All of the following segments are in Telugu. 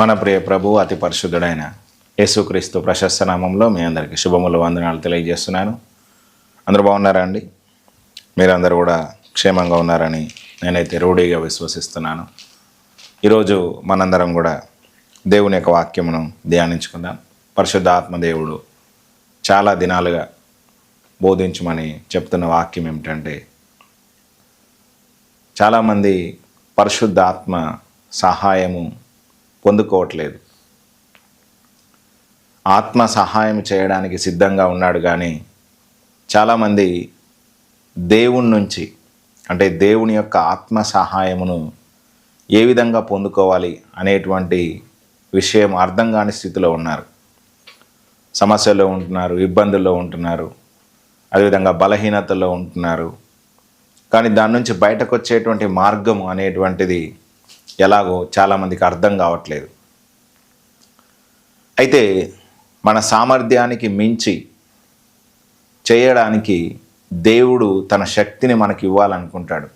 మన ప్రియ ప్రభు అతి పరిశుద్ధుడైన యేసుక్రీస్తు ప్రశస్త నామంలో మీ అందరికీ శుభములు వందనాలు తెలియజేస్తున్నాను. అందరూ బాగున్నారా అండి? మీరందరూ కూడా క్షేమంగా ఉన్నారని నేనైతే రూఢీగా విశ్వసిస్తున్నాను. ఈరోజు మనందరం కూడా దేవుని యొక్క వాక్యమును ధ్యానించుకుందాం. పరిశుద్ధ ఆత్మదేవుడు చాలా దినాలుగా బోధించమని చెప్తున్న వాక్యం ఏమిటంటే చాలామంది పరిశుద్ధాత్మ సహాయము పొందుకోవట్లేదు. ఆత్మ సహాయం చేయడానికి సిద్ధంగా ఉన్నాడు కానీ చాలామంది దేవుని నుంచి అంటే దేవుని యొక్క ఆత్మ సహాయమును ఏ విధంగా పొందుకోవాలి అనేటువంటి విషయం అర్థం కాని స్థితిలో ఉన్నారు. సమస్యల్లో ఉంటున్నారు ఇబ్బందుల్లో ఉంటున్నారు అదేవిధంగా బలహీనతలో ఉంటున్నారు. కానీ దాని నుంచి బయటకు వచ్చేటువంటి మార్గం అనేటువంటిది ఎలాగో చాలామందికి అర్థం కావట్లేదు. అయితే మన సామర్థ్యానికి మించి చేయడానికి దేవుడు తన శక్తిని మనకి ఇవ్వాలనుకుంటాడు.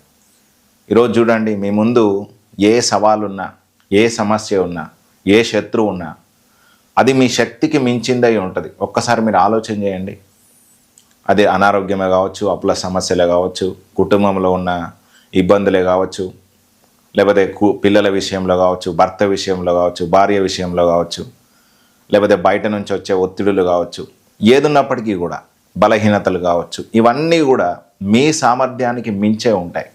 ఈరోజు చూడండి మీ ముందు ఏ సవాలున్నా ఏ సమస్య ఉన్నా ఏ శత్రువు ఉన్నా అది మీ శక్తికి మించిందై ఉంటుంది. ఒక్కసారి మీరు ఆలోచన చేయండి. అది అనారోగ్యమే కావచ్చు అప్పుల సమస్యలే కావచ్చు కుటుంబంలో ఉన్న ఇబ్బందులే కావచ్చు లేకపోతే కు పిల్లల విషయంలో కావచ్చు భర్త విషయంలో కావచ్చు భార్య విషయంలో కావచ్చు లేకపోతే బయట నుంచి వచ్చే ఒత్తిడులు కావచ్చు ఏదున్నప్పటికీ కూడా బలహీనతలు కావచ్చు ఇవన్నీ కూడా మీ సామర్థ్యానికి మించే ఉంటాయి.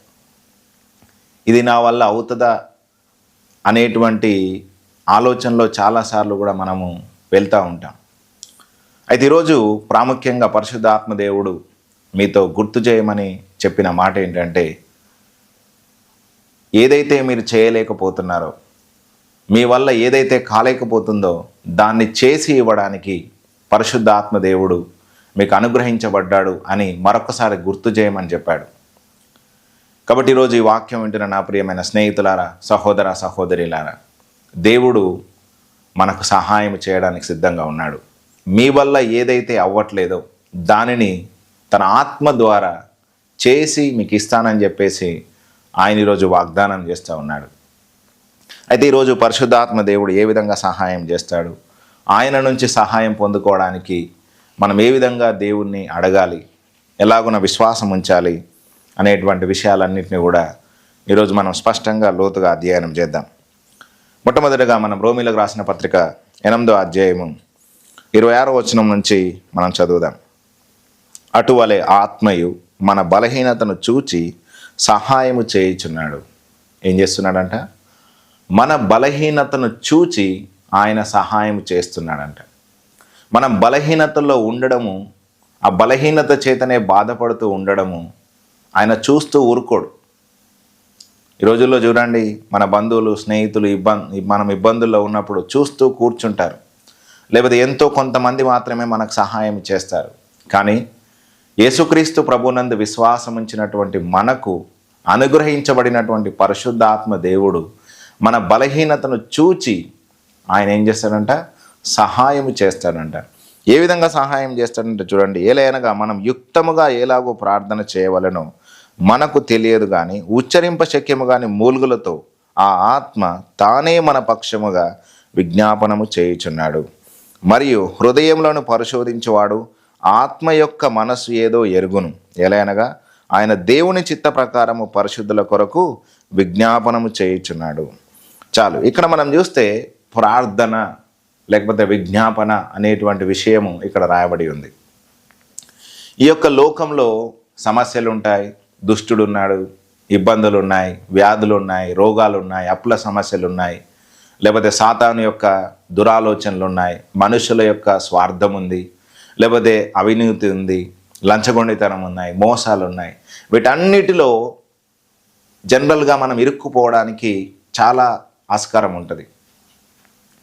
ఇది నా వల్ల అవుతుందా అనేటువంటి ఆలోచనలో చాలాసార్లు కూడా మనము వెళ్తూ ఉంటాం. అయితే ఈరోజు ప్రాముఖ్యంగా పరిశుద్ధాత్మదేవుడు మీతో గుర్తు చేయమని చెప్పిన మాట ఏంటంటే ఏదైతే మీరు చేయలేకపోతున్నారో మీ వల్ల ఏదైతే కాలేకపోతుందో దాన్ని చేసి ఇవ్వడానికి పరిశుద్ధాత్మ దేవుడు మీకు అనుగ్రహించబడ్డాడు అని మరొకసారి గుర్తు చేయమని చెప్పాడు. కాబట్టి ఈరోజు ఈ వాక్యం వింటున్న నా ప్రియమైన స్నేహితులారా సహోదర సహోదరిలారా దేవుడు మనకు సహాయం చేయడానికి సిద్ధంగా ఉన్నాడు. మీ వల్ల ఏదైతే అవ్వట్లేదో దానిని తన ఆత్మ ద్వారా చేసి మీకు ఇస్తానని చెప్పేసి ఆయన ఈరోజు వాగ్దానం చేస్తూ ఉన్నాడు. అయితే ఈరోజు పరిశుద్ధాత్మ దేవుడు ఏ విధంగా సహాయం చేస్తాడు? ఆయన నుంచి సహాయం పొందుకోవడానికి మనం ఏ విధంగా దేవుణ్ణి అడగాలి? ఎలాగున విశ్వాసం ఉంచాలి? అనేటువంటి విషయాలన్నింటినీ కూడా ఈరోజు మనం స్పష్టంగా లోతుగా అధ్యయనం చేద్దాం. మొట్టమొదటిగా మనం రోమిలకు రాసిన పత్రిక ఎనిమిదో అధ్యాయము ఇరవై ఆరో వచనం నుంచి మనం చదువుదాం. అటువలే ఆత్మయు మన బలహీనతను చూచి సహాయము చేయుచున్నాడు. ఏం చేస్తున్నాడంట? మన బలహీనతను చూచి ఆయన సహాయం చేస్తున్నాడంట. మనం బలహీనతల్లో ఉండడము ఆ బలహీనత చేతనే బాధపడుతూ ఉండడము ఆయన చూస్తూ ఊరుకోడు. ఈ రోజుల్లో చూడండి మన బంధువులు స్నేహితులు ఇబ్బంది మనం ఇబ్బందుల్లో ఉన్నప్పుడు చూస్తూ కూర్చుంటారు. లేకపోతే ఎంతో కొంతమంది మాత్రమే మనకు సహాయం చేస్తారు. కానీ యేసుక్రీస్తు ప్రభునందు విశ్వాసం ఉంచినటువంటి మనకు అనుగ్రహించబడినటువంటి పరిశుద్ధాత్మ దేవుడు మన బలహీనతను చూచి ఆయన ఏం చేస్తాడంట? సహాయం చేస్తాడంట. ఏ విధంగా సహాయం చేస్తాడంటే చూడండి ఏలైనగా మనం యుక్తముగా ఎలాగో ప్రార్థన చేయవలనో మనకు తెలియదు కానీ ఉచ్చరింప శక్యము కానీ మూలుగులతో ఆ ఆత్మ తానే మన పక్షముగా విజ్ఞాపనము చేయుచున్నాడు. మరియు హృదయంలోను పరిశోధించేవాడు ఆత్మ యొక్క మనసు ఏదో ఎరుగును. ఎలయనగా ఆయన దేవుని చిత్త ప్రకారము పరిశుద్ధుల కొరకు విజ్ఞాపనము చేయుచున్నాడు. చాలు ఇక్కడ మనం చూస్తే ప్రార్థన లేకపోతే విజ్ఞాపన అనేటువంటి విషయము ఇక్కడ రాయబడి ఉంది. ఈ యొక్క లోకంలో సమస్యలు ఉంటాయి దుష్టుడు ఉన్నాడు ఇబ్బందులు ఉన్నాయి వ్యాధులు ఉన్నాయి రోగాలు ఉన్నాయి అప్పుల సమస్యలు ఉన్నాయి లేకపోతే సాతాను యొక్క దురాలోచనలు ఉన్నాయి మనుషుల యొక్క స్వార్థం ఉంది లేకపోతే అవినీతి ఉంది లంచగొండితనం ఉన్నాయి మోసాలు ఉన్నాయి వీటన్నిటిలో జనరల్గా మనం ఇరుక్కుపోవడానికి చాలా ఆస్కారం ఉంటుంది.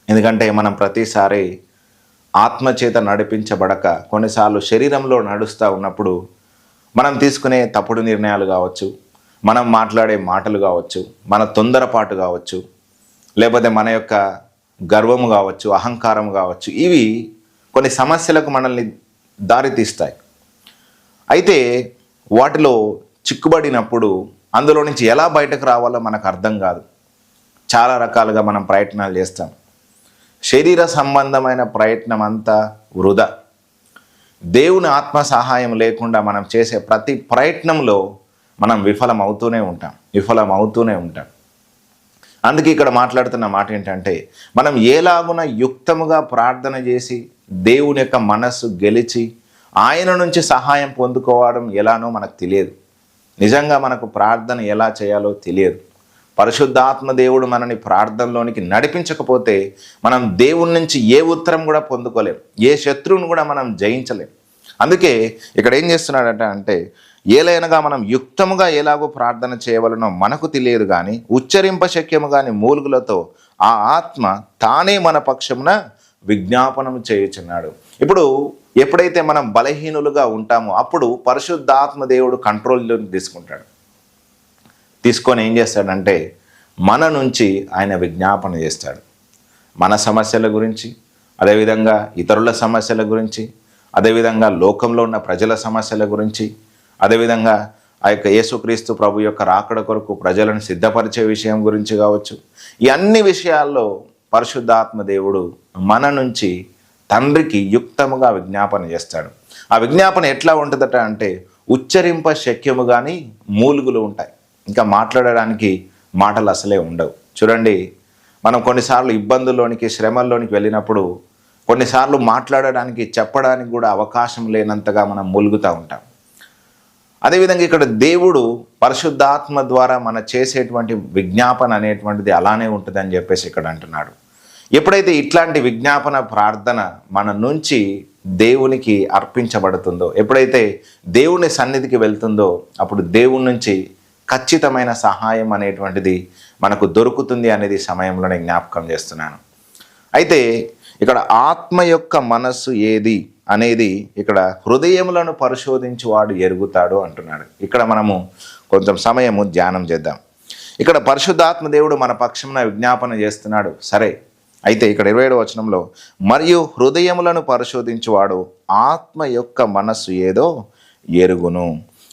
ఎందుకంటే మనం ప్రతిసారి ఆత్మచేత నడిపించబడక కొన్నిసార్లు శరీరంలో నడుస్తూ ఉన్నప్పుడు మనం తీసుకునే తప్పుడు నిర్ణయాలు కావచ్చు మనం మాట్లాడే మాటలు కావచ్చు మన తొందరపాటు కావచ్చు లేకపోతే మన యొక్క గర్వము కావచ్చు అహంకారం కావచ్చు ఇవి కొన్ని సమస్యలకు మనల్ని దారితీస్తాయి. అయితే వాటిలో చిక్కుబడినప్పుడు అందులో నుంచి ఎలా బయటకు రావాలో మనకు అర్థం కాదు. చాలా రకాలుగా మనం ప్రయత్నాలు చేస్తాం. శరీర సంబంధమైన ప్రయత్నం అంతా వృధా. దేవుని ఆత్మ సహాయం లేకుండా మనం చేసే ప్రతి ప్రయత్నంలో మనం విఫలం అవుతూనే ఉంటాం. విఫలం అవుతూనే ఉంటాం. అందుకే ఇక్కడ మాట్లాడుతున్న మాట ఏంటంటే మనం ఏలాగున యుక్తముగా ప్రార్థన చేసి దేవుని యొక్క మనస్సు గెలిచి ఆయన నుంచి సహాయం పొందుకోవడం ఎలానో మనకు తెలియదు. నిజంగా మనకు ప్రార్థన ఎలా చేయాలో తెలియదు. పరిశుద్ధాత్మ దేవుడు మనని ప్రార్థనలోనికి నడిపించకపోతే మనం దేవుని నుంచి ఏ ఉత్తరం కూడా పొందుకోలేం. ఏ శత్రువును కూడా మనం జయించలేం. అందుకే ఇక్కడ ఏం చేస్తున్నాడట అంటే ఏలైనగా మనం యుక్తముగా ఎలాగో ప్రార్థన చేయవలనో మనకు తెలియదు కానీ ఉచ్చరింప శక్యము కాని మూలుగులతో ఆ ఆత్మ తానే మన పక్షమున విజ్ఞాపనం చేయుచున్నాడు. ఇప్పుడు ఎప్పుడైతే మనం బలహీనులుగా ఉంటామో అప్పుడు పరిశుద్ధాత్మ దేవుడు కంట్రోల్లో తీసుకుంటాడు. తీసుకొని ఏం చేస్తాడంటే మన నుంచి ఆయన విజ్ఞాపన చేస్తాడు. మన సమస్యల గురించి అదేవిధంగా ఇతరుల సమస్యల గురించి అదేవిధంగా లోకంలో ఉన్న ప్రజల సమస్యల గురించి అదేవిధంగా ఆ యొక్క యేసుక్రీస్తు ప్రభు యొక్క రాకడ కొరకు ప్రజలను సిద్ధపరిచే విషయం గురించి కావచ్చు. ఈ అన్ని విషయాల్లో పరిశుద్ధాత్మ దేవుడు మన నుంచి తండ్రికి యుక్తముగా విజ్ఞాపన చేస్తాడు. ఆ విజ్ఞాపన ఎట్లా ఉంటుందట అంటే ఉచ్చరింప శక్యము కానీ మూలుగులు ఉంటాయి. ఇంకా మాట్లాడడానికి మాటలు అసలే ఉండవు. చూడండి మనం కొన్నిసార్లు ఇబ్బందుల్లోనికి శ్రమల్లోనికి వెళ్ళినప్పుడు కొన్నిసార్లు మాట్లాడడానికి చెప్పడానికి కూడా అవకాశం లేనంతగా మనం మూలుగుతూ ఉంటాం. అదేవిధంగా ఇక్కడ దేవుడు పరిశుద్ధాత్మ ద్వారా మన చేసేటువంటి విజ్ఞాపన అనేటువంటిది అలానే ఉంటుందని చెప్పేసి ఇక్కడ అంటున్నాడు. ఎప్పుడైతే ఇట్లాంటి విజ్ఞాపన ప్రార్థన మన నుంచి దేవునికి అర్పించబడుతుందో ఎప్పుడైతే దేవుని సన్నిధికి వెళ్తుందో అప్పుడు దేవుని నుంచి ఖచ్చితమైన సహాయం అనేటువంటిది మనకు దొరుకుతుంది అనేది సమయంలోనే జ్ఞాపకం చేస్తున్నాను. అయితే ఇక్కడ ఆత్మ యొక్క మనస్సు ఏది? అనేది ఇక్కడ హృదయములను పరిశోధించి వాడు ఎరుగుతాడు అంటున్నాడు. ఇక్కడ మనము కొంచెం సమయము ధ్యానం చేద్దాం. ఇక్కడ పరిశుద్ధాత్మ దేవుడు మన పక్షమున విజ్ఞాపన చేస్తున్నాడు. సరే అయితే ఇక్కడ ఇరవై ఏడవ వచనంలో మరియు హృదయములను పరిశోధించువాడు ఆత్మ యొక్క మనస్సు ఏదో ఎరుగును.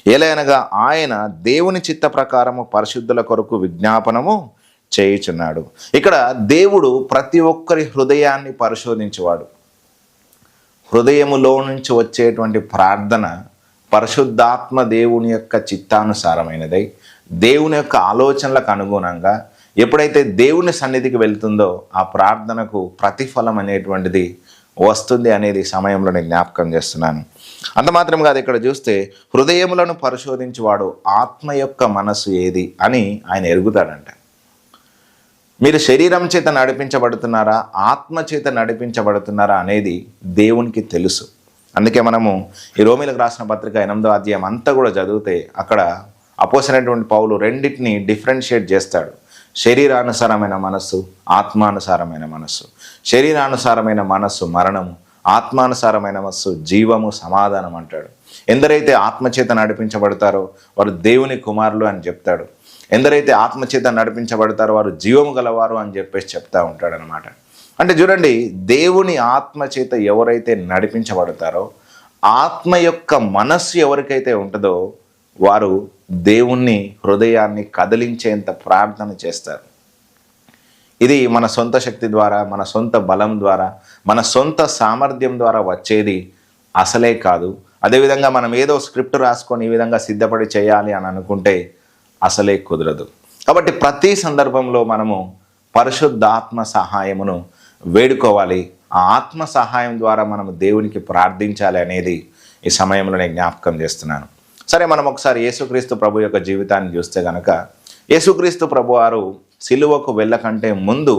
ఏలైనగా ఆయన దేవుని చిత్త ప్రకారము పరిశుద్ధుల కొరకు విజ్ఞాపనము చేయుచున్నాడు. ఇక్కడ దేవుడు ప్రతి ఒక్కరి హృదయాన్ని పరిశోధించేవాడు. హృదయములో నుంచి వచ్చేటువంటి ప్రార్థన పరిశుద్ధాత్మ దేవుని యొక్క చిత్తానుసారమైనదై దేవుని యొక్క ఆలోచనలకు అనుగుణంగా ఎప్పుడైతే దేవుని సన్నిధికి వెళ్తుందో ఆ ప్రార్థనకు ప్రతిఫలం అనేటువంటిది వస్తుంది అనేది సమయంలో నేను జ్ఞాపకం చేస్తున్నాను. అంత మాత్రం కాదు ఇక్కడ చూస్తే హృదయములను పరిశోధించేవాడు ఆత్మ యొక్క మనసు ఏది అని ఆయన ఎరుగుతాడంట. మీరు శరీరం చేత నడిపించబడుతున్నారా ఆత్మ చేత నడిపించబడుతున్నారా అనేది దేవునికి తెలుసు. అందుకే మనము ఈ రోమిలకు రాసిన పత్రిక ఎనిమిదో అధ్యాయం అంతా కూడా చదివితే అక్కడ అపోసినటువంటి పౌలు రెండింటిని డిఫరెన్షియేట్ చేస్తాడు. శరీరానుసారమైన మనస్సు ఆత్మానుసారమైన మనస్సు. శరీరానుసారమైన మనస్సు మరణము ఆత్మానుసారమైన మనస్సు జీవము సమాధానం అంటాడు. ఎందరైతే ఆత్మచేత నడిపించబడతారో వారు దేవుని కుమారులు అని చెప్తాడు. ఎందరైతే ఆత్మచేత నడిపించబడతారో వారు జీవము గలవారు అని చెప్పేసి చెప్తా ఉంటాడనమాట అంటే చూడండి దేవుని ఆత్మచేత ఎవరైతే నడిపించబడతారో ఆత్మ యొక్క మనస్సు ఎవరికైతే ఉంటుందో వారు దేవుణ్ణి హృదయాన్ని కదిలించేంత ప్రార్థన చేస్తారు. ఇది మన సొంత శక్తి ద్వారా మన సొంత బలం ద్వారా మన సొంత సామర్థ్యం ద్వారా వచ్చేది అసలే కాదు. అదేవిధంగా మనం ఏదో స్క్రిప్ట్ రాసుకొని ఈ విధంగా సిద్ధపడి చేయాలి అని అనుకుంటే అసలే కుదరదు. కాబట్టి ప్రతి సందర్భంలో మనము పరిశుద్ధాత్మ సహాయమును వేడుకోవాలి. ఆ ఆత్మ సహాయం ద్వారా మనము దేవునికి ప్రార్థించాలి అనేది ఈ సమయంలో నేను జ్ఞాపకం చేస్తున్నాను. సరే మనం ఒకసారి యేసుక్రీస్తు ప్రభు యొక్క జీవితాన్ని చూస్తే గనక యేసుక్రీస్తు ప్రభు వారు సిలువకు వెళ్ళకంటే ముందు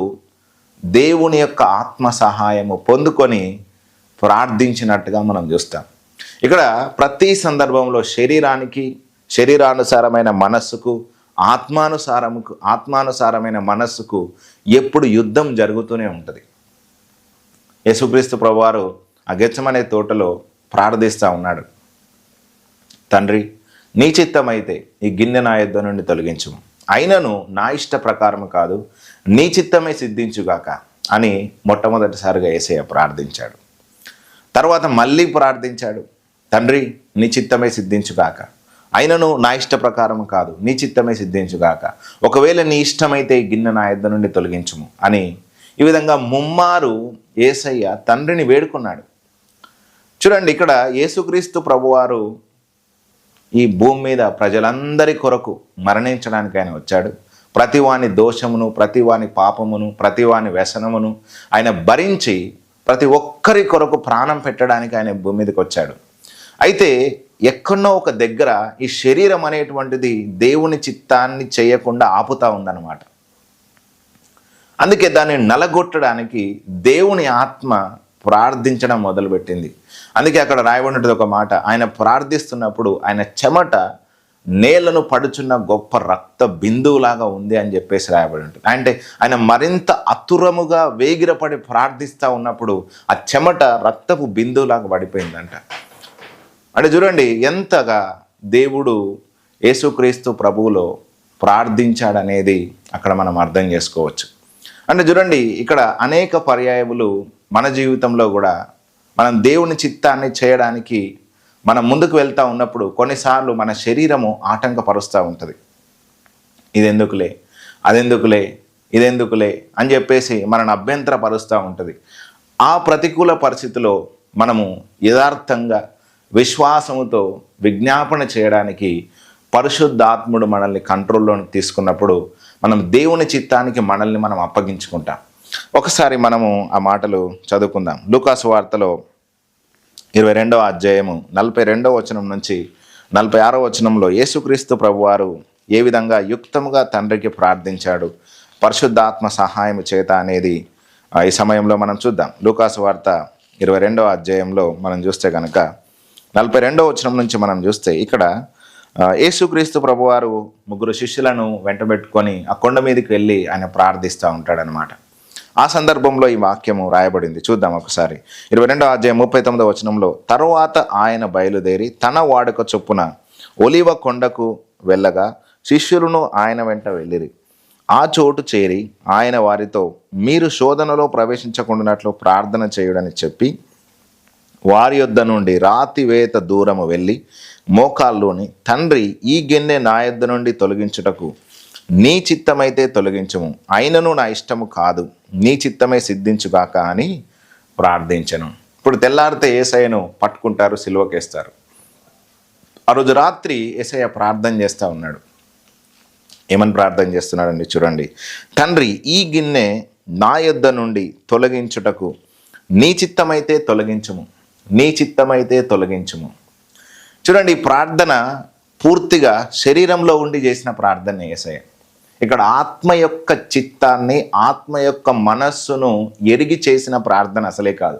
దేవుని యొక్క ఆత్మ సహాయము పొందుకొని ప్రార్థించినట్టుగా మనం చూస్తాం. ఇక్కడ ప్రతి సందర్భంలో శరీరానికి శరీరానుసారమైన మనస్సుకు ఆత్మానుసారముకు ఆత్మానుసారమైన మనస్సుకు ఎప్పుడు యుద్ధం జరుగుతూనే ఉంటుంది. యేసుక్రీస్తు ప్రభువారు అగచ్చమనే తోటలో ప్రార్థిస్తూ ఉన్నాడు. తండ్రి నీ చిత్తమైతే ఈ గిన్నె నా యుద్ధం నుండి తొలగించము. అయినను నా ఇష్ట ప్రకారం కాదు నీ చిత్తమే సిద్ధించుగాక అని మొట్టమొదటిసారిగా ఏసయ్య ప్రార్థించాడు. తర్వాత మళ్ళీ ప్రార్థించాడు. తండ్రి నీ చిత్తమే సిద్ధించుగాక. అయినను నా ఇష్ట ప్రకారం కాదు నీ చిత్తమే సిద్ధించుగాక. ఒకవేళ నీ ఇష్టమైతే ఈ గిన్నె నా ఇద్దరు నుండి తొలగించుము అని ఈ విధంగా ముమ్మారు ఏసయ్య తండ్రిని వేడుకున్నాడు. చూడండి ఇక్కడ యేసుక్రీస్తు ప్రభువారు ఈ భూమి మీద ప్రజలందరి కొరకు మరణించడానికి ఆయన వచ్చాడు. ప్రతివాని దోషమును ప్రతివాని పాపమును ప్రతివాని వ్యసనమును ఆయన భరించి ప్రతి ఒక్కరి కొరకు ప్రాణం పెట్టడానికి ఆయన భూమి మీదకి వచ్చాడు. అయితే ఎక్కడో ఒక దగ్గర ఈ శరీరం అనేటువంటిది దేవుని చిత్తాన్ని చేయకుండా ఆపుతా ఉందన్నమాట. అందుకే దాన్ని నలగొట్టడానికి దేవుని ఆత్మ ప్రార్థించడం మొదలుపెట్టింది. అందుకే అక్కడ రాయబడినది ఒక మాట ఆయన ప్రార్థిస్తున్నప్పుడు ఆయన చెమట నేలను పడుచున్న గొప్ప రక్త బిందువులాగా ఉంది అని చెప్పేసి రాయబడి ఉంటుంది అంటే ఆయన మరింత అతురముగా వేగిరపడి ప్రార్థిస్తూ ఉన్నప్పుడు ఆ చెమట రక్తపు బిందువులాగా పడిపోయిందంట. అంటే చూడండి ఎంతగా దేవుడు యేసుక్రీస్తు ప్రభువులో ప్రార్థించాడనేది అక్కడ మనం అర్థం చేసుకోవచ్చు. అంటే చూడండి ఇక్కడ అనేక పర్యాయములు మన జీవితంలో కూడా మనం దేవుని చిత్తాన్ని చేయడానికి మనం ముందుకు వెళ్తూ ఉన్నప్పుడు కొన్నిసార్లు మన శరీరము ఆటంకపరుస్తూ ఉంటుంది. ఇదెందుకులే? అదెందుకులే? ఇదెందుకులే? అని చెప్పేసి మనను అభ్యంతరపరుస్తూ ఉంటుంది. ఆ ప్రతికూల పరిస్థితిలో మనము యథార్థంగా విశ్వాసముతో విజ్ఞాపన చేయడానికి పరిశుద్ధాత్ముడు మనల్ని కంట్రోల్లోకి తీసుకున్నప్పుడు మనం దేవుని చిత్తానికి మనల్ని మనం అప్పగించుకుంటాం. ఒకసారి మనము ఆ మాటలు చదువుకుందాం. లూకాసు వార్తలో ఇరవై రెండవ అధ్యాయము నలభై రెండవ వచనం నుంచి నలభై ఆరో వచనంలో యేసుక్రీస్తు ప్రభువారు ఏ విధంగా యుక్తముగా తండ్రికి ప్రార్థించాడు పరిశుద్ధాత్మ సహాయం చేత అనేది ఆ, ఈ సమయంలో మనం చూద్దాం. లూకాసు వార్త ఇరవై రెండవ అధ్యాయంలో మనం చూస్తే కనుక నలభై రెండవ వచనం నుంచి మనం చూస్తే ఇక్కడ యేసుక్రీస్తు ప్రభువారు ముగ్గురు శిష్యులను వెంటబెట్టుకొని ఆ కొండ మీదకి వెళ్ళి ఆయన ప్రార్థిస్తూ ఉంటాడనమాట ఆ సందర్భంలో ఈ వాక్యము రాయబడింది. చూద్దాం ఒకసారి. ఇరవై రెండో అధ్యాయం ముప్పై తొమ్మిదో వచనంలో తరువాత ఆయన బయలుదేరి తన వాడుక చొప్పున ఒలివ కొండకు వెళ్ళగా శిష్యులను ఆయన వెంట వెళ్ళిరి. ఆ చోటు చేరి ఆయన వారితో మీరు శోధనలో ప్రవేశించకుండానట్లు ప్రార్థన చేయుడని చెప్పి వారి యొద్ద నుండి రాతివేత దూరము వెళ్ళి మోకాల్లోని తండ్రి ఈ గిన్నె నా యొద్ద నుండి తొలగించుటకు నీ చిత్తమైతే తొలగించము. అయినను నా ఇష్టము కాదు. నీ చిత్తమే సిద్ధించుగాక అని ప్రార్థించను. ఇప్పుడు తెల్లారితే ఏసయ్యను పట్టుకుంటారు సిలువకేస్తారు. ఆ రోజు రాత్రి ఏసయ్య ప్రార్థన చేస్తూ ఉన్నాడు. ఏమని ప్రార్థన చేస్తున్నాడండి చూడండి. తండ్రి ఈ గిన్నె నా యొద్ద నుండి తొలగించుటకు నీ చిత్తమైతే తొలగించము. నీ చిత్తమైతే తొలగించుము. చూడండి ఈ ప్రార్థన పూర్తిగా శరీరంలో ఉండి చేసిన ప్రార్థన ఏసయ్య. ఇక్కడ ఆత్మ యొక్క చిత్తాన్ని ఆత్మ యొక్క మనస్సును ఎరిగి చేసిన ప్రార్థన అసలే కాదు.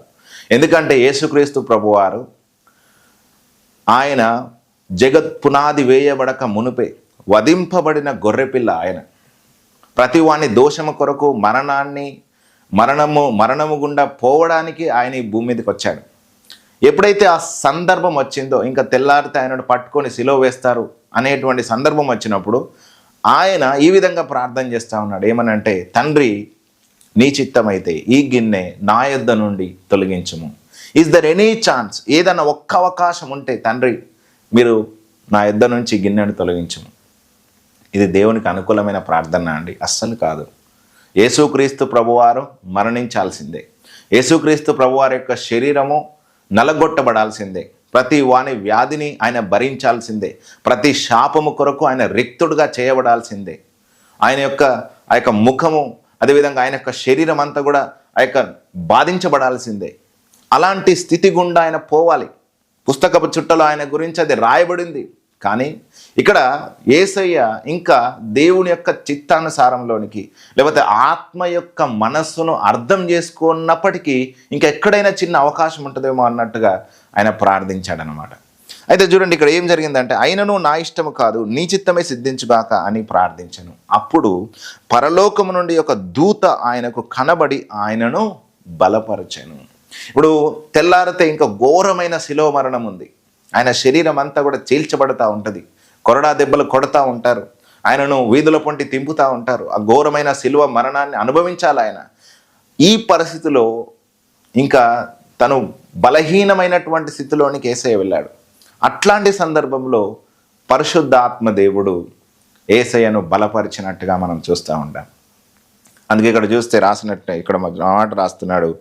ఎందుకంటే యేసుక్రీస్తు ప్రభువారు ఆయన జగత్ పునాది వేయబడక మునుపే వధింపబడిన గొర్రెపిల్ల ఆయన. ప్రతివాని దోషము కొరకు మరణాన్ని మరణము మరణము గుండా పోవడానికి ఆయన ఈ భూమి మీదకి వచ్చాడు. ఎప్పుడైతే ఆ సందర్భం వచ్చిందో ఇంకా తెల్లారితే ఆయనను పట్టుకొని సిలో వేస్తారు అనేటువంటి సందర్భం వచ్చినప్పుడు ఆయన ఈ విధంగా ప్రార్థన చేస్తూ ఉన్నాడు. ఏమనంటే తండ్రి నీ చిత్తమైతే ఈ గిన్నె నా యొద్ద నుండి తొలగించుము. ఇస్ దర్ ఎనీ ఛాన్స్ ఏదన్నా ఒక్క అవకాశం ఉంటే తండ్రి మీరు నా యొద్ద నుంచి గిన్నెను తొలగించుము. ఇది దేవునికి అనుకూలమైన ప్రార్థన అండి. అస్సలు కాదు. యేసుక్రీస్తు ప్రభువారు మరణించాల్సిందే. యేసుక్రీస్తు ప్రభువారి యొక్క శరీరము నలగొట్టబడాల్సిందే. ప్రతి వాని వ్యాధిని ఆయన భరించాల్సిందే. ప్రతి శాపము కొరకు ఆయన రిక్తుడుగా చేయబడాల్సిందే. ఆయన యొక్క ఆ యొక్క ముఖము అదేవిధంగా ఆయన యొక్క శరీరం అంతా కూడా ఆ యొక్క బాధించబడాల్సిందే. అలాంటి స్థితి గుండా ఆయన పోవాలి. పుస్తకపు చుట్టలో ఆయన గురించి అది రాయబడింది. కానీ ఇక్కడ ఏసయ్య ఇంకా దేవుని యొక్క చిత్తానుసారంలోనికి లేకపోతే ఆత్మ యొక్క మనస్సును అర్థం చేసుకున్నప్పటికీ ఇంకా ఎక్కడైనా చిన్న అవకాశం ఉంటుందేమో అన్నట్టుగా ఆయన ప్రార్థించాడనమాట అయితే చూడండి ఇక్కడ ఏం జరిగిందంటే ఆయనను నా ఇష్టము కాదు నీ చిత్తమే సిద్ధించుగాక అని ప్రార్థించను. అప్పుడు పరలోకము నుండి ఒక దూత ఆయనకు కనబడి ఆయనను బలపరచను. ఇప్పుడు తెల్లారితే ఇంకా ఘోరమైన శిలో మరణం ఉంది. ఆయన శరీరం అంతా కూడా చీల్చబడతా ఉంటుంది. కొరడా దెబ్బలు కొడతా ఉంటారు. ఆయనను వీధుల పొంటి తింపుతూ ఉంటారు. ఆ ఘోరమైన శిలువ మరణాన్ని అనుభవించాలి ఆయన. ఈ పరిస్థితిలో ఇంకా తను బలహీనమైనటువంటి స్థితిలోనికి ఏసయ్య వెళ్ళాడు. అట్లాంటి సందర్భంలో పరిశుద్ధాత్మ దేవుడు ఏసయ్యను బలపరిచినట్టుగా మనం చూస్తూ ఉంటాం. అందుకే ఇక్కడ చూస్తే రాసినట్టే ఇక్కడ మాట రాస్తున్నాడు.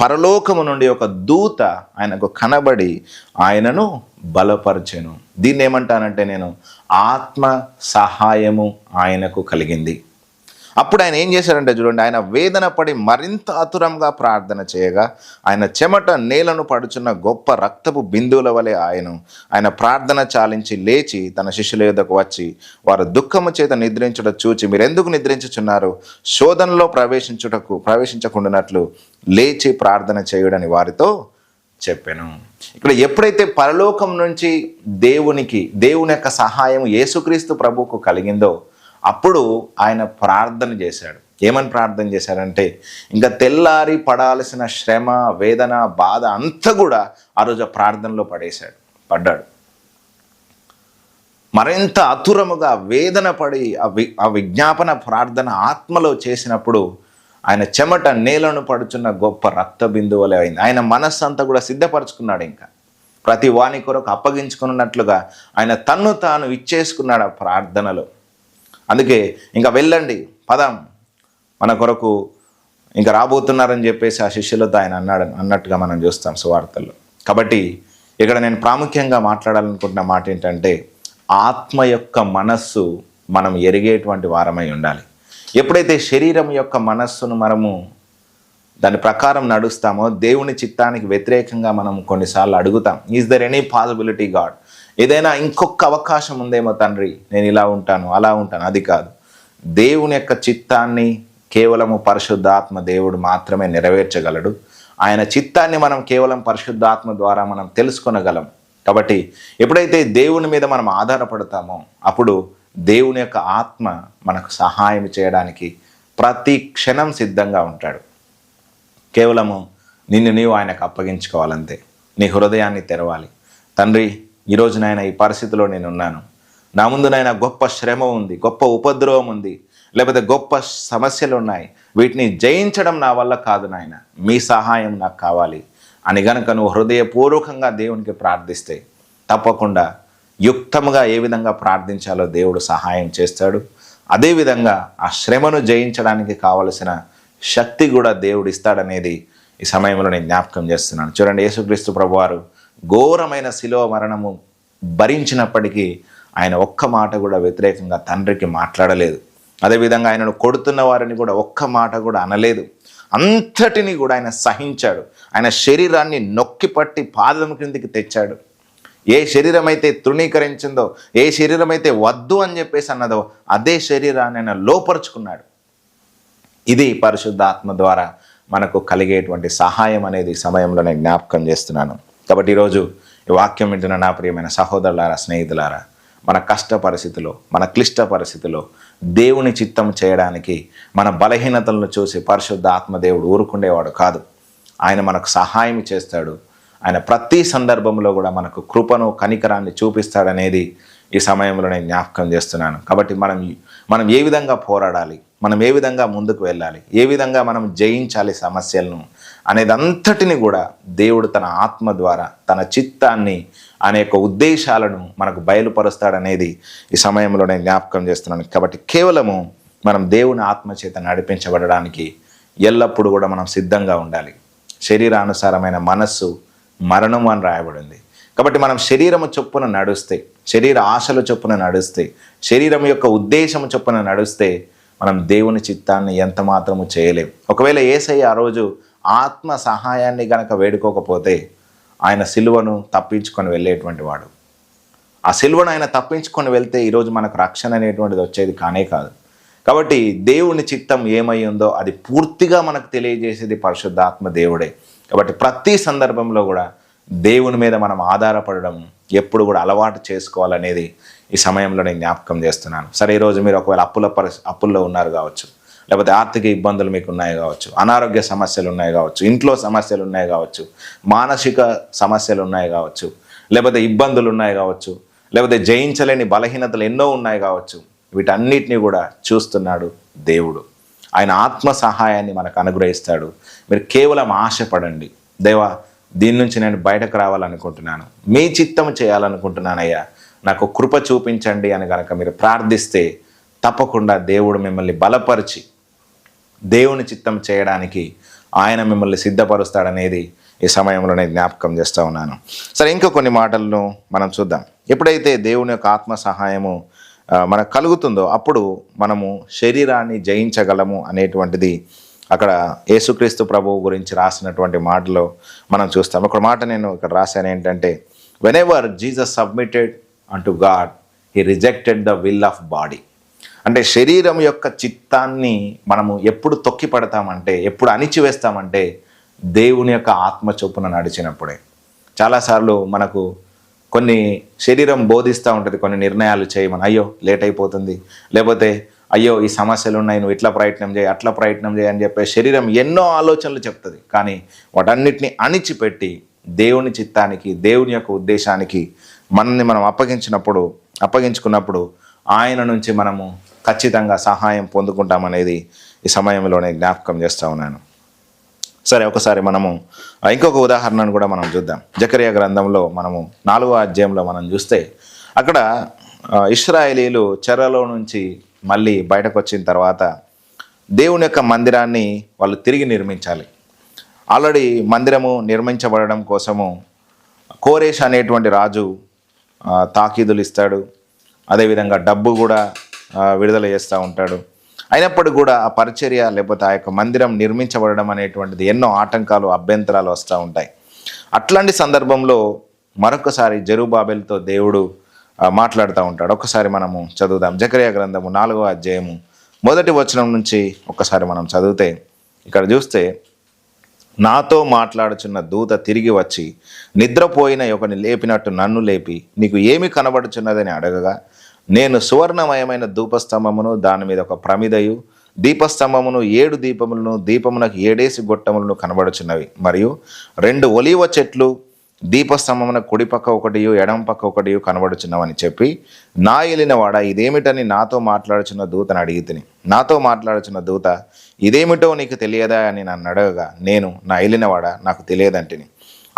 పరలోకము నుండి ఒక దూత ఆయనకు కనబడి ఆయనను బలపరచాను. దీన్ని ఏమంటానంటే నేను? ఆత్మ సహాయము ఆయనకు కలిగింది. అప్పుడు ఆయన ఏం చేశారంటే చూడండి ఆయన వేదన పడి మరింత ఆతురంగా ప్రార్థన చేయగా ఆయన చెమట నేలను పడుచున్న గొప్ప రక్తపు బిందువుల వలె ఆయన ఆయన ప్రార్థన చాలించి లేచి తన శిష్యుల యొద్దకు వచ్చి వారు దుఃఖము చేత నిద్రించుట చూచి మీరెందుకు నిద్రించుచున్నారు? శోధనలో ప్రవేశించుటకు ప్రవేశించకుండానట్లు లేచి ప్రార్థన చేయుడని వారితో చెప్పాను. ఇక్కడ ఎప్పుడైతే పరలోకం నుంచి దేవునికి దేవుని యొక్క సహాయం యేసుక్రీస్తు ప్రభువుకు కలిగిందో అప్పుడు ఆయన ప్రార్థన చేశాడు. ఏమని ప్రార్థన చేశాడంటే ఇంకా తెల్లారి పడాల్సిన శ్రమ వేదన బాధ అంతా కూడా ఆ రోజు ప్రార్థనలో పడేశాడు పడ్డాడు. మరింత అతురముగా వేదన పడి ఆ వి ఆ విజ్ఞాపన ప్రార్థన ఆత్మలో చేసినప్పుడు ఆయన చెమట నేలను పడుచున్న గొప్ప రక్త బిందువులే అయింది. ఆయన మనస్సు అంతా కూడా సిద్ధపరచుకున్నాడు ఇంకా. ప్రతి వాని కొరకు అప్పగించుకున్నట్లుగా ఆయన తన్ను తాను ఇచ్చేసుకున్నాడు ఆ ప్రార్థనలో. అందుకే ఇంకా వెళ్ళండి పదం. మన కొరకు ఇంకా రాబోతున్నారని చెప్పేసి ఆ శిష్యులతో ఆయన అన్నాడు అన్నట్టుగా మనం చూస్తాం సువార్తల్లో. కాబట్టి ఇక్కడ నేను ప్రాముఖ్యంగా మాట్లాడాలనుకుంటున్న మాట ఏంటంటే ఆత్మ యొక్క మనస్సు మనం ఎరిగేటువంటి వారమై ఉండాలి. ఎప్పుడైతే శరీరం యొక్క మనస్సును మనము దాని ప్రకారం నడుస్తామో దేవుని చిత్తానికి వ్యతిరేకంగా మనం కొన్నిసార్లు అడుగుతాం is there any possibility God ఏదైనా ఇంకొక అవకాశం ఉందేమో తండ్రి నేను ఇలా ఉంటాను అలా ఉంటాను. అది కాదు. దేవుని యొక్క చిత్తాన్ని కేవలము పరిశుద్ధాత్మ దేవుడు మాత్రమే నెరవేర్చగలడు. ఆయన చిత్తాన్ని మనం కేవలం పరిశుద్ధాత్మ ద్వారా మనం తెలుసుకొనగలం. కాబట్టి ఎప్పుడైతే దేవుని మీద మనం ఆధారపడతామో అప్పుడు దేవుని యొక్క ఆత్మ మనకు సహాయం చేయడానికి ప్రతి క్షణం సిద్ధంగా ఉంటాడు. కేవలము నిన్ను నీవు ఆయనకు అప్పగించుకోవాలంతే. నీ హృదయాన్ని తెరవాలి. తండ్రి ఈరోజు నాయన ఈ పరిస్థితిలో నేను ఉన్నాను నా ముందు నాయన గొప్ప శ్రమ ఉంది గొప్ప ఉపద్రవం ఉంది లేకపోతే గొప్ప సమస్యలు ఉన్నాయి. వీటిని జయించడం నా వల్ల కాదు నాయన మీ సహాయం నాకు కావాలి. అని గనుక నువ్వు హృదయపూర్వకంగా దేవునికి ప్రార్థిస్తే తప్పకుండా యుక్తముగా ఏ విధంగా ప్రార్థించాలో దేవుడు సహాయం చేస్తాడు. అదేవిధంగా ఆ శ్రమను జయించడానికి కావలసిన శక్తి కూడా దేవుడు ఇస్తాడనేది ఈ సమయంలో నేను జ్ఞాపకం చేస్తున్నాను. చూడండి యేసుక్రీస్తు ప్రభువారు ఘోరమైన శిలో మరణము భరించినప్పటికీ ఆయన ఒక్క మాట కూడా వ్యతిరేకంగా తండ్రికి మాట్లాడలేదు. అదేవిధంగా ఆయనను కొడుతున్న వారిని కూడా ఒక్క మాట కూడా అనలేదు. అంతటిని కూడా ఆయన సహించాడు. ఆయన శరీరాన్ని నొక్కిపట్టి పాదం క్రిందికి తెచ్చాడు. ఏ శరీరం అయితే తృణీకరించిందో ఏ శరీరం అయితే వద్దు అని చెప్పేసి అన్నదో అదే శరీరాన్ని ఆయన లోపరుచుకున్నాడు. ఇది పరిశుద్ధాత్మ ద్వారా మనకు కలిగేటువంటి సహాయం అనేది సమయంలో నేను జ్ఞాపకం చేస్తున్నాను. కాబట్టి ఈరోజు ఈ వాక్యం వింటున్న నా ప్రియమైన సహోదరులారా స్నేహితులారా మన కష్ట పరిస్థితిలో మన క్లిష్ట పరిస్థితిలో దేవుని చిత్తం చేయడానికి మన బలహీనతలను చూసి పరిశుద్ధ ఆత్మదేవుడు ఊరుకుండేవాడు కాదు. ఆయన మనకు సహాయం చేస్తాడు. ఆయన ప్రతి సందర్భంలో కూడా మనకు కృపను కనికరాన్ని చూపిస్తాడనేది ఈ సమయంలో నేను జ్ఞాపకం చేస్తున్నాను. కాబట్టి మనం మనం ఏ విధంగా పోరాడాలి? మనం ఏ విధంగా ముందుకు వెళ్ళాలి? ఏ విధంగా మనం జయించాలి సమస్యలను? అనేది అంతటిని కూడా దేవుడు తన ఆత్మ ద్వారా తన చిత్తాన్ని అనేక ఉద్దేశాలను మనకు బయలుపరుస్తాడనేది ఈ సమయంలో నేను జ్ఞాపకం చేస్తున్నాను. కాబట్టి కేవలము మనం దేవుని ఆత్మ చేత నడిపించబడడానికి ఎల్లప్పుడూ కూడా మనం సిద్ధంగా ఉండాలి. శరీరానుసారమైన మనస్సు మరణం అని రాయబడింది. కాబట్టి మనం శరీరము చొప్పున నడుస్తే శరీర ఆశల చొప్పున నడుస్తే శరీరం యొక్క ఉద్దేశము చొప్పున నడుస్తే మనం దేవుని చిత్తాన్ని ఎంత మాత్రము చేయలేం. ఒకవేళ ఏసయ్య ఆ రోజు ఆత్మ సహాయాన్ని గనక వేడుకోకపోతే ఆయన సిలువను తప్పించుకొని వెళ్ళేటువంటి వాడు. ఆ సిలువను ఆయన తప్పించుకొని వెళ్తే ఈరోజు మనకు రక్షణ అనేటువంటిది వచ్చేది కానే కాదు. కాబట్టి దేవుని చిత్తం ఏమై ఉందో అది పూర్తిగా మనకు తెలియజేసేది పరిశుద్ధాత్మ దేవుడే. కాబట్టి ప్రతి సందర్భంలో కూడా దేవుని మీద మనం ఆధారపడడం ఎప్పుడు కూడా అలవాటు చేసుకోవాలనేది ఈ సమయంలో నేను జ్ఞాపకం చేస్తున్నాను. సరే ఈరోజు మీరు ఒకవేళ అప్పుల పరిస్థి అప్పుల్లో ఉన్నారు కావచ్చు. లేకపోతే ఆర్థిక ఇబ్బందులు మీకు ఉన్నాయి కావచ్చు అనారోగ్య సమస్యలు ఉన్నాయి కావచ్చు ఇంట్లో సమస్యలు ఉన్నాయి కావచ్చు మానసిక సమస్యలు ఉన్నాయి కావచ్చు లేకపోతే ఇబ్బందులు ఉన్నాయి కావచ్చు లేకపోతే జయించలేని బలహీనతలు ఎన్నో ఉన్నాయి కావచ్చు వీటన్నిటిని కూడా చూస్తున్నాడు దేవుడు. ఆయన ఆత్మ సహాయాన్ని మనకు అనుగ్రహిస్తాడు. మీరు కేవలం ఆశపడండి. దేవా దీని నుంచి నేను బయటకు రావాలనుకుంటున్నాను. మీ చిత్తం చేయాలనుకుంటున్నానయ్యా. నాకు కృప చూపించండి అని కనుక మీరు ప్రార్థిస్తే తప్పకుండా దేవుడు మిమ్మల్ని బలపరిచి దేవుని చిత్తం చేయడానికి ఆయన మిమ్మల్ని సిద్ధపరుస్తాడనేది ఈ సమయంలో నేను జ్ఞాపకం చేస్తూ ఉన్నాను. సరే ఇంకా కొన్ని మాటలను మనం చూద్దాం. ఎప్పుడైతే దేవుని యొక్క ఆత్మ సహాయము మనకు కలుగుతుందో అప్పుడు మనము శరీరాన్ని జయించగలము అనేటువంటిది అక్కడ యేసుక్రీస్తు ప్రభువు గురించి రాసినటువంటి మాటలో మనం చూస్తాం. ఒక మాట నేను ఇక్కడ రాశాను ఏంటంటే whenever Jesus submitted unto God he rejected the will of body అంటే శరీరం యొక్క చిత్తాన్ని మనము ఎప్పుడు తొక్కి పడతామంటే ఎప్పుడు అణిచివేస్తామంటే దేవుని యొక్క ఆత్మ చొప్పున నడిచినప్పుడే. చాలాసార్లు మనకు కొన్ని శరీరం బోధిస్తూ ఉంటుంది కొన్ని నిర్ణయాలు చేయమని. అయ్యో లేట్ అయిపోతుంది. లేకపోతే అయ్యో ఈ సమస్యలు ఉన్నాయి నువ్వు ఇట్లా ప్రయత్నం చేయి అట్లా ప్రయత్నం చేయి అని చెప్పే శరీరం ఎన్నో ఆలోచనలు చెప్తుంది. కానీ వాటన్నిటిని అణిచిపెట్టి దేవుని చిత్తానికి దేవుని యొక్క ఉద్దేశానికి మనల్ని మనం అప్పగించినప్పుడు అప్పగించుకున్నప్పుడు ఆయన నుంచి మనము ఖచ్చితంగా సహాయం పొందుకుంటామనేది ఈ సమయంలోనే జ్ఞాపకం చేస్తూ ఉన్నాను. సరే ఒకసారి మనము ఇంకొక ఉదాహరణను కూడా మనం చూద్దాం. జకరియా గ్రంథంలో మనము నాలుగో అధ్యాయంలో మనం చూస్తే అక్కడ ఇస్రాయేలీలు చెరలో నుంచి మళ్ళీ బయటకు వచ్చిన తర్వాత దేవుని యొక్క మందిరాన్ని వాళ్ళు తిరిగి నిర్మించాలి. ఆల్రెడీ మందిరము నిర్మించబడడం కోసము కోరేష్ అనేటువంటి రాజు తాకీదులు ఇస్తాడు. అదేవిధంగా డబ్బు కూడా విడుదల చేస్తూ ఉంటాడు. అయినప్పటికీ కూడా ఆ పరిచర్య లేకపోతే ఆ యొక్క మందిరం నిర్మించబడడం అనేటువంటిది ఎన్నో ఆటంకాలు అభ్యంతరాలు వస్తూ ఉంటాయి. అట్లాంటి సందర్భంలో మరొకసారి జరుబాబెల్తో దేవుడు మాట్లాడుతూ ఉంటాడు. ఒకసారి మనము చదువుదాం. జకరియా గ్రంథము నాలుగో అధ్యాయము మొదటి వచనం నుంచి ఒకసారి మనం చదివితే ఇక్కడ చూస్తే నాతో మాట్లాడుచున్న దూత తిరిగి వచ్చి నిద్రపోయిన ఒకని లేపినట్టు నన్ను లేపి నీకు ఏమి కనబడుచున్నదని అడగగా నేను సువర్ణమయమైన ధూపస్తంభమును దాని మీద ఒక ప్రమిదయు దీపస్తంభమును ఏడు దీపములను దీపమునకు ఏడేసి గొట్టములను కనబడుచున్నవి. మరియు రెండు ఒలివ చెట్లు దీపస్తంభమున కుడిపక్క ఒకటి ఒకటియు ఎడమ పక్క ఒకటియు కనబడుచున్నవని చెప్పి నా వాడ ఇదేమిటని నాతో మాట్లాడుచున్న దూతను అడిగి తిని నాతో మాట్లాడుచున్న దూత ఇదేమిటో నీకు తెలియదా? అని నన్ను అడగగా నేను నా ఏలినవాడ నాకు తెలియదంటిని.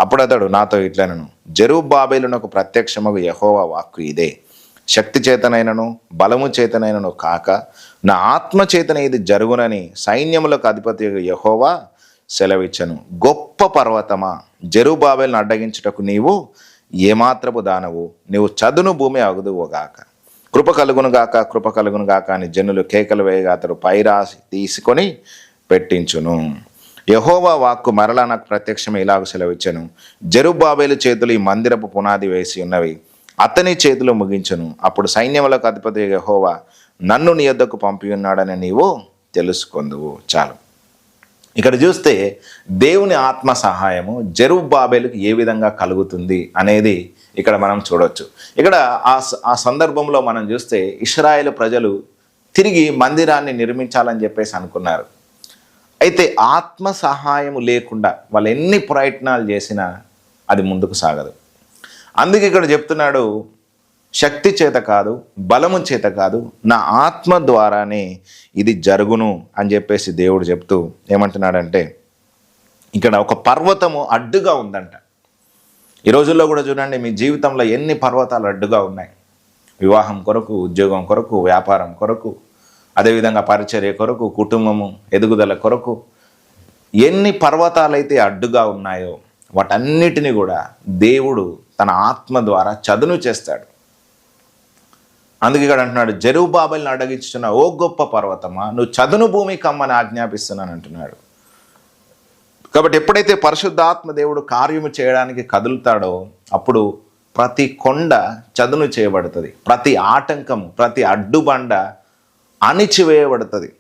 అప్పుడు అతడు నాతో ఇట్లనను జరువు బాబేలునకు ప్రత్యక్షమగు యహోవా వాక్కు ఇదే. శక్తి చేతనైనను బలము చేతనైనను కాక నా ఆత్మ చేతన ఇది జరుగునని సైన్యములకు అధిపతి యహోవా సెలవిచ్చను. గొప్ప పర్వతమా జెరుబాబెల్ను అడ్డగించుటకు నీవు ఏమాత్రపు దానవు. నీవు చదును భూమి అగుదువుగాక. కృప కలుగునుగాక కృప కలుగునుగాక అని జనులు కేకలు వేయగా అతడు పైరాసి తీసుకొని పెట్టించును. యహోవా వాక్కు మరలా నాకు ప్రత్యక్షం ఇలాగ సెలవిచ్చను. జరుబాబేలు చేతులు ఈ మందిరపు పునాది వేసి ఉన్నవి. అతని చేతిలో ముగించను. అప్పుడు సైన్యములకు అధిపతి యహోవా నన్ను నీ యొద్దకు పంపి ఉన్నాడని నీవు తెలుసుకుందువు. చాలు. ఇక్కడ చూస్తే దేవుని ఆత్మ సహాయము జెరుబాబేలుకు ఏ విధంగా కలుగుతుంది అనేది ఇక్కడ మనం చూడవచ్చు ఇక్కడ ఆ స- ఆ సందర్భంలో మనం చూస్తే ఇస్రాయేల్ ప్రజలు తిరిగి మందిరాన్ని నిర్మించాలని చెప్పేసి అనుకున్నారు. అయితే ఆత్మ సహాయం లేకుండా వాళ్ళు ఎన్ని ప్రయత్నాలు చేసినా అది ముందుకు సాగదు. అందుకే ఇక్కడ చెప్తున్నాడు శక్తి చేత కాదు బలము చేత కాదు నా ఆత్మ ద్వారానే ఇది జరుగును అని చెప్పేసి దేవుడు చెప్తూ ఏమంటున్నాడంటే ఇక్కడ ఒక పర్వతము అడ్డుగా ఉందంట. ఈ రోజుల్లో కూడా చూడండి మీ జీవితంలో ఎన్ని పర్వతాలు అడ్డుగా ఉన్నాయి. వివాహం కొరకు ఉద్యోగం కొరకు వ్యాపారం కొరకు అదేవిధంగా పరిచర్య కొరకు కుటుంబము ఎదుగుదల కొరకు ఎన్ని పర్వతాలైతే అడ్డుగా ఉన్నాయో వాటన్నిటిని కూడా దేవుడు తన ఆత్మ ద్వారా చదును చేస్తాడు. అందుకే ఇక్కడ అంటున్నాడు జెరుబాబెల్ని అడగించున్న ఓ గొప్ప పర్వతమా నువ్వు చదును భూమి కమ్మని ఆజ్ఞాపిస్తున్నాను అంటున్నాడు. కాబట్టి ఎప్పుడైతే పరిశుద్ధాత్మ దేవుడు కార్యము చేయడానికి కదులుతాడో అప్పుడు ప్రతి కొండ చదును చేయబడుతుంది. ప్రతి ఆటంకము ప్రతి అడ్డుబండ అణిచివేయబడుతుంది.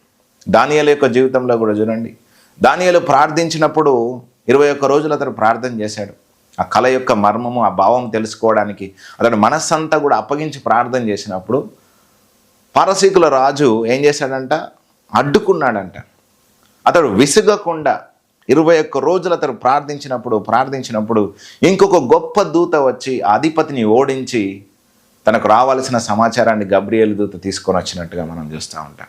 దానియల యొక్క జీవితంలో కూడా చూడండి. దానియలు ప్రార్థించినప్పుడు ఇరవై ఒక్క రోజులు అతను ప్రార్థన చేశాడు. ఆ కళ యొక్క మర్మము ఆ భావం తెలుసుకోవడానికి అతడు మనస్సంతా కూడా అప్పగించి ప్రార్థన చేసినప్పుడు పారసీకుల రాజు ఏం చేశాడంట? అడ్డుకున్నాడంట. అతడు విసుగకుండా ఇరవై ఒక్క రోజులు అతడు ప్రార్థించినప్పుడు ప్రార్థించినప్పుడు ఇంకొక గొప్ప దూత వచ్చి అధిపతిని ఓడించి తనకు రావాల్సిన సమాచారాన్ని గబ్రియల్ దూత తీసుకొని వచ్చినట్టుగా మనం చూస్తూ ఉంటాం.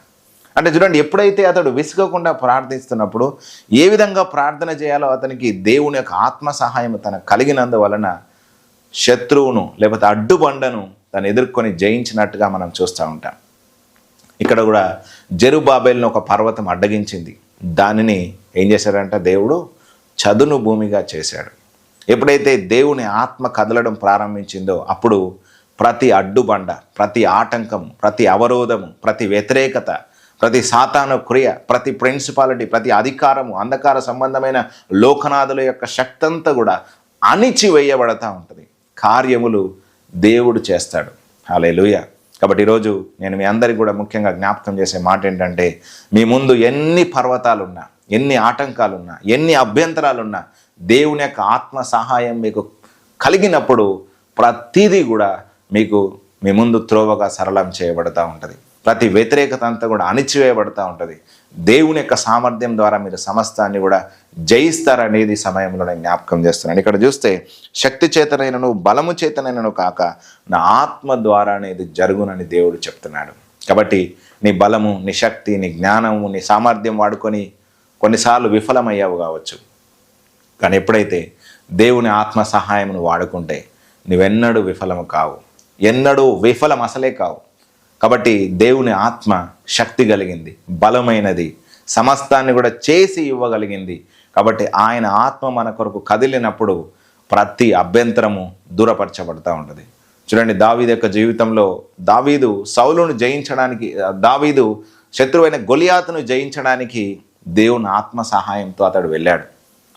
అంటే చూడండి ఎప్పుడైతే అతడు విసుగకుండా ప్రార్థిస్తున్నప్పుడు ఏ విధంగా ప్రార్థన చేయాలో అతనికి దేవుని యొక్క ఆత్మ సహాయం తనకు కలిగినందువలన శత్రువును లేకపోతే అడ్డుబండను తను ఎదుర్కొని జయించినట్టుగా మనం చూస్తూ ఉంటాం. ఇక్కడ కూడా జరుబాబేల్ని ఒక పర్వతం అడ్డగించింది. దానిని ఏం చేశాడంట దేవుడు? చదును భూమిగా చేశాడు. ఎప్పుడైతే దేవుని ఆత్మ కదలడం ప్రారంభించిందో అప్పుడు ప్రతి అడ్డుబండ ప్రతి ఆటంకం ప్రతి అవరోధము ప్రతి వ్యతిరేకత ప్రతి సాతాను క్రియ ప్రతి ప్రిన్సిపాలిటీ ప్రతి అధికారము అంధకార సంబంధమైన లోకనాథుల యొక్క శక్తి అంతా కూడా అణిచివేయబడతా ఉంటుంది. కార్యములు దేవుడు చేస్తాడు. హల్లెలూయా. కాబట్టి ఈరోజు నేను మీ అందరికి కూడా ముఖ్యంగా జ్ఞాపకం చేసే మాట ఏంటంటే మీ ముందు ఎన్ని పర్వతాలున్నా ఎన్ని ఆటంకాలున్నా ఎన్ని అభ్యంతరాలున్నా దేవుని యొక్క ఆత్మ సహాయం మీకు కలిగినప్పుడు ప్రతిదీ కూడా మీకు మీ ముందు త్రోవగా సరళం చేయబడతా ఉంటుంది. ప్రతి వ్యతిరేకత అంతా కూడా అణిచివేయబడతా ఉంటుంది. దేవుని యొక్క సామర్థ్యం ద్వారా మీరు సమస్తాన్ని కూడా జయిస్తారనేది సమయంలో నేను జ్ఞాపకం చేస్తున్నాను. ఇక్కడ చూస్తే శక్తి చేతనైనను బలము చేతనైనను కాక నా ఆత్మ ద్వారా అనేది జరుగునని దేవుడు చెప్తున్నాడు. కాబట్టి నీ బలము నీ శక్తి నీ జ్ఞానము నీ సామర్థ్యం వాడుకొని కొన్నిసార్లు విఫలమయ్యావు కావచ్చు. కానీ ఎప్పుడైతే దేవుని ఆత్మ సహాయమును వాడుకుంటే నువ్వెన్నడూ విఫలము కావు. ఎన్నడూ విఫలం అసలే కావు. కాబట్టి దేవుని ఆత్మ శక్తి కలిగింది బలమైనది సమస్తాన్ని కూడా చేసి ఇవ్వగలిగింది. కాబట్టి ఆయన ఆత్మ మన కొరకు కదిలినప్పుడు ప్రతి అభ్యంతరము దూరపరచబడతా ఉంటుంది. చూడండి దావీదు యొక్క జీవితంలో దావీదు సౌలును జయించడానికి దావీదు శత్రువైన గొలియాతును జయించడానికి దేవుని ఆత్మ సహాయంతో అతడు వెళ్ళాడు.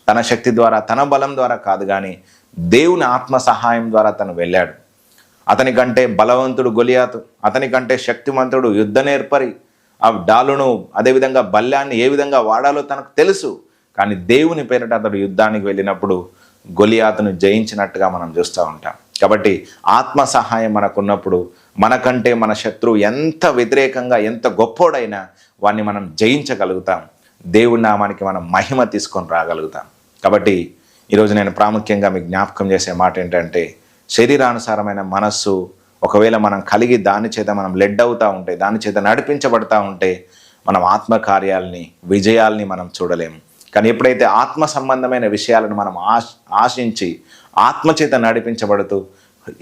తన శక్తి ద్వారా తన బలం ద్వారా కాదు కానీ దేవుని ఆత్మ సహాయం ద్వారా తను వెళ్ళాడు. అతని కంటే బలవంతుడు గొలియాతు అతని కంటే శక్తివంతుడు యుద్ధ నేర్పరి. ఆ డాలును అదేవిధంగా బల్యాన్ని ఏ విధంగా వాడాలో తనకు తెలుసు. కానీ దేవుని పేరిట అతడు యుద్ధానికి వెళ్ళినప్పుడు గొలియాతును జయించినట్టుగా మనం చూస్తూ ఉంటాం. కాబట్టి ఆత్మ సహాయం మనకున్నప్పుడు మనకంటే మన శత్రువు ఎంత వ్యతిరేకంగా ఎంత గొప్పోడైనా వాడిని మనం జయించగలుగుతాం. దేవుడి నామానికి మనం మహిమ తీసుకొని రాగలుగుతాం. కాబట్టి ఈరోజు నేను ప్రాముఖ్యంగా మీకు జ్ఞాపకం చేసే మాట ఏంటంటే శరీరానుసారమైన మనస్సు ఒకవేళ మనం కలిగి దాని చేత మనం లెడ్ అవుతూ ఉంటే దాని చేత నడిపించబడతా ఉంటే మనం ఆత్మకార్యాలని విజయాల్ని మనం చూడలేము కానీ ఎప్పుడైతే ఆత్మ సంబంధమైన విషయాలను మనం ఆశ ఆశించి ఆత్మచేత నడిపించబడుతూ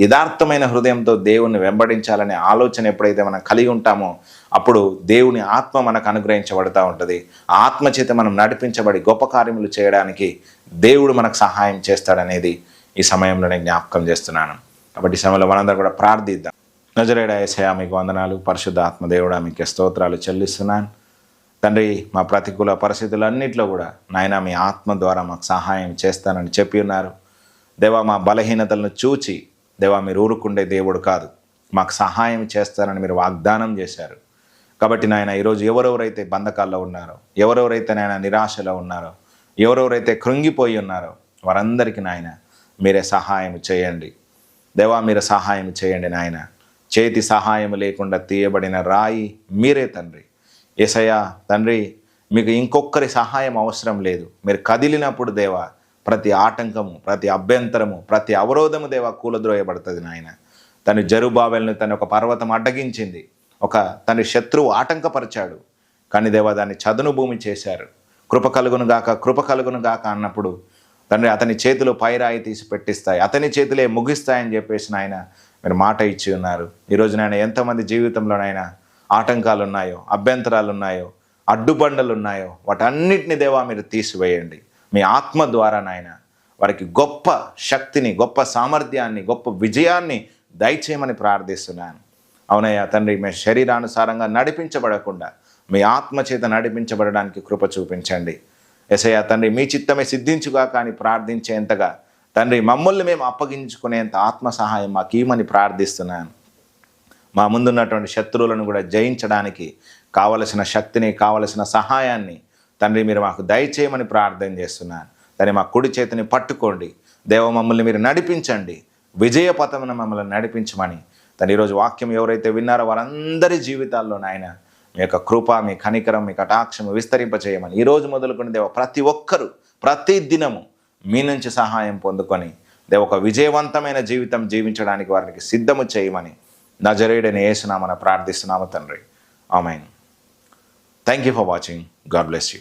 యథార్థమైన హృదయంతో దేవుణ్ణి వెంబడించాలనే ఆలోచన ఎప్పుడైతే మనం కలిగి ఉంటామో అప్పుడు దేవుని ఆత్మ మనకు అనుగ్రహించబడుతూ ఉంటుంది. ఆత్మచేత మనం నడిపించబడి గొప్ప కార్యములు చేయడానికి దేవుడు మనకు సహాయం చేస్తాడనేది ఈ సమయంలో నేను జ్ఞాపకం చేస్తున్నాను. కాబట్టి ఈ సమయంలో మనందరూ కూడా ప్రార్థిద్దాం. నజరేడ ఏసయా మీకు వందనాలు. పరిశుద్ధ ఆత్మదేవుడా మీకు స్తోత్రాలు చెల్లిస్తున్నాను. తండ్రి మా ప్రతికూల పరిస్థితులన్నింటిలో కూడా నాయన మీ ఆత్మ ద్వారా మాకు సహాయం చేస్తానని చెప్పి ఉన్నారు. దేవా మా బలహీనతలను చూచి దేవా మీరు ఊరుకుండే దేవుడు కాదు. మాకు సహాయం చేస్తానని మీరు వాగ్దానం చేశారు. కాబట్టి నాయన ఈరోజు ఎవరెవరైతే బంధకాల్లో ఉన్నారో ఎవరెవరైతే నాయన నిరాశలో ఉన్నారో ఎవరెవరైతే కృంగిపోయి ఉన్నారో వారందరికీ నాయన మీరే సహాయం చేయండి. దేవా మీరు సహాయం చేయండి నాయన. చేతి సహాయం లేకుండా తీయబడిన రాయి మీరే తండ్రి. ఏసయ్యా తండ్రి మీకు ఇంకొకరి సహాయం అవసరం లేదు. మీరు కదిలినప్పుడు దేవా ప్రతి ఆటంకము ప్రతి అభ్యంతరము ప్రతి అవరోధము దేవా కూలద్రోయబడుతుంది నాయన. తను జరుబాబెల్ని తన ఒక పర్వతం అడ్డగించింది. ఒక తన శత్రువు ఆటంకపరిచాడు. కానీ దేవా దాన్ని చదును భూమి చేశారు. కృప కలుగును గాక కృప కలుగును గాక అన్నప్పుడు తండ్రి అతని చేతిలో పైరాయి తీసి పెట్టిస్తాయి అతని చేతులే ముగిస్తాయని చెప్పేసి నాయన మీరు మాట ఇచ్చి ఉన్నారు. ఈరోజు నాయన ఎంతమంది జీవితంలోనైనా ఆటంకాలు ఉన్నాయో అభ్యంతరాలు ఉన్నాయో అడ్డుబండలు ఉన్నాయో వాటన్నిటిని దేవా మీరు తీసివేయండి. మీ ఆత్మ ద్వారా నాయన వారికి గొప్ప శక్తిని గొప్ప సామర్థ్యాన్ని గొప్ప విజయాన్ని దయచేయమని ప్రార్థిస్తున్నాను. అవునయ్యా తండ్రి మీ శరీరానుసారంగా నడిపించబడకుండా మీ ఆత్మ చేత నడిపించబడడానికి కృప చూపించండి. ఎసయ్యా తండ్రి మీ చిత్తమే సిద్ధించుగా కానీ ప్రార్థించేంతగా తండ్రి మమ్మల్ని మేము అప్పగించుకునేంత ఆత్మ సహాయం మాకు ఇవ్వమని ప్రార్థిస్తున్నాను. మా ముందున్నటువంటి శత్రువులను కూడా జయించడానికి కావలసిన శక్తిని కావలసిన సహాయాన్ని తండ్రి మీరు మాకు దయచేయమని ప్రార్థన చేస్తున్నాను. తండ్రి మా కుడి చేతిని పట్టుకోండి. దేవ మమ్మల్ని మీరు నడిపించండి. విజయ పథమున మమ్మల్ని నడిపించమని. తను ఈరోజు వాక్యం ఎవరైతే విన్నారో వారందరి జీవితాల్లో నాయన మీ యొక్క కృప మీ కనికరం మీ కటాక్షము విస్తరింపచేయమని ఈ రోజు మొదలుకొని దేవ ప్రతి ఒక్కరూ ప్రతి దినము మీ నుంచి సహాయం పొందుకొని దేవ ఒక విజయవంతమైన జీవితం జీవించడానికి వారికి సిద్ధము చేయమని నజరేడని వేసినామని ప్రార్థిస్తున్నాము తండ్రి. Amen. Thank you for watching God bless you